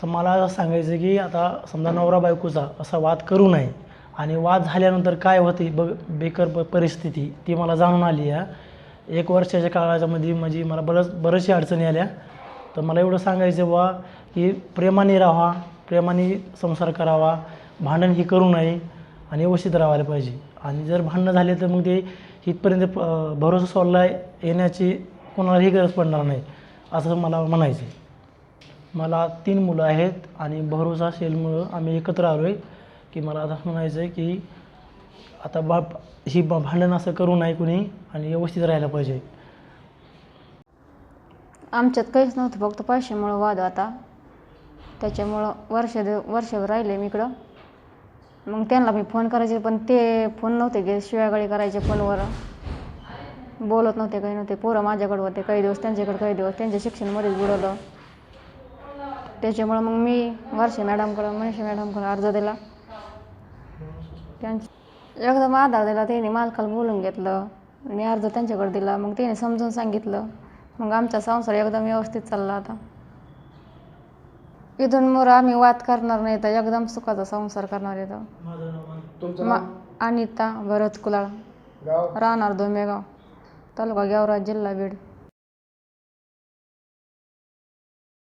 असं मला असं सांगायचं की आता समजा नवरा बायकोचा असा वाद करू नये आणि वाद झाल्यानंतर काय होते ब बेकर प परिस्थिती ती मला जाणून आली आहे एक वर्षाच्या काळाच्यामध्ये म्हणजे मला बरंच बऱ्याचशा अडचणी आल्या. तर मला एवढं सांगायचं बुवा की प्रेमाने राहा प्रेमाने संसार करावा भांडण ही करू नये आणि व्यवस्थित राहायला पाहिजे. आणि जर भांडणं झाले तर मग ते इथपर्यंत प भरोसा सोडला येण्याची कोणालाही गरज पडणार नाही असं मला म्हणायचं आहे मला तीन मुलं आहेत आणि भरोसा सेलमुळं आम्ही एकत्र आलो आहे की मला आता म्हणायचं आहे की आता बा ही बा भांडण असं करू नये कुणी आणि व्यवस्थित राहायला पाहिजे. आमच्यात काहीच नव्हतं फक्त पैशामुळं वाद आता त्याच्यामुळं वर्ष वर्षभर राहिले मी इकडं. मग त्यांना मी फोन करायचे पण ते फोन नव्हते घे शिवायगाळी करायचे फोनवर. बोलत नव्हते काही नव्हते. पोरं माझ्याकडे होते काही दिवस त्यांच्याकडे काही दिवस त्यांच्या शिक्षणामध्येच बुडवलं. त्याच्यामुळं मग मी वर्षा मॅडमकडं मनीषा मॅडमकडं अर्ज दिला. त्यांच्या एकदम आधार दिला त्यांनी मालकाला बोलून घेतलं. आणि अर्ज त्यांच्याकडे दिला मग त्याने समजून सांगितलं. मग आमचा संसार एकदम व्यवस्थित चालला आता. इथून मोर आम्ही वाद करणार नाही तर एकदम सुखाचा संसार करणार येतं मा अनिता भरत कुलाळ राहणार दोमेगाव तालुका गेवराज जिल्हा बीड.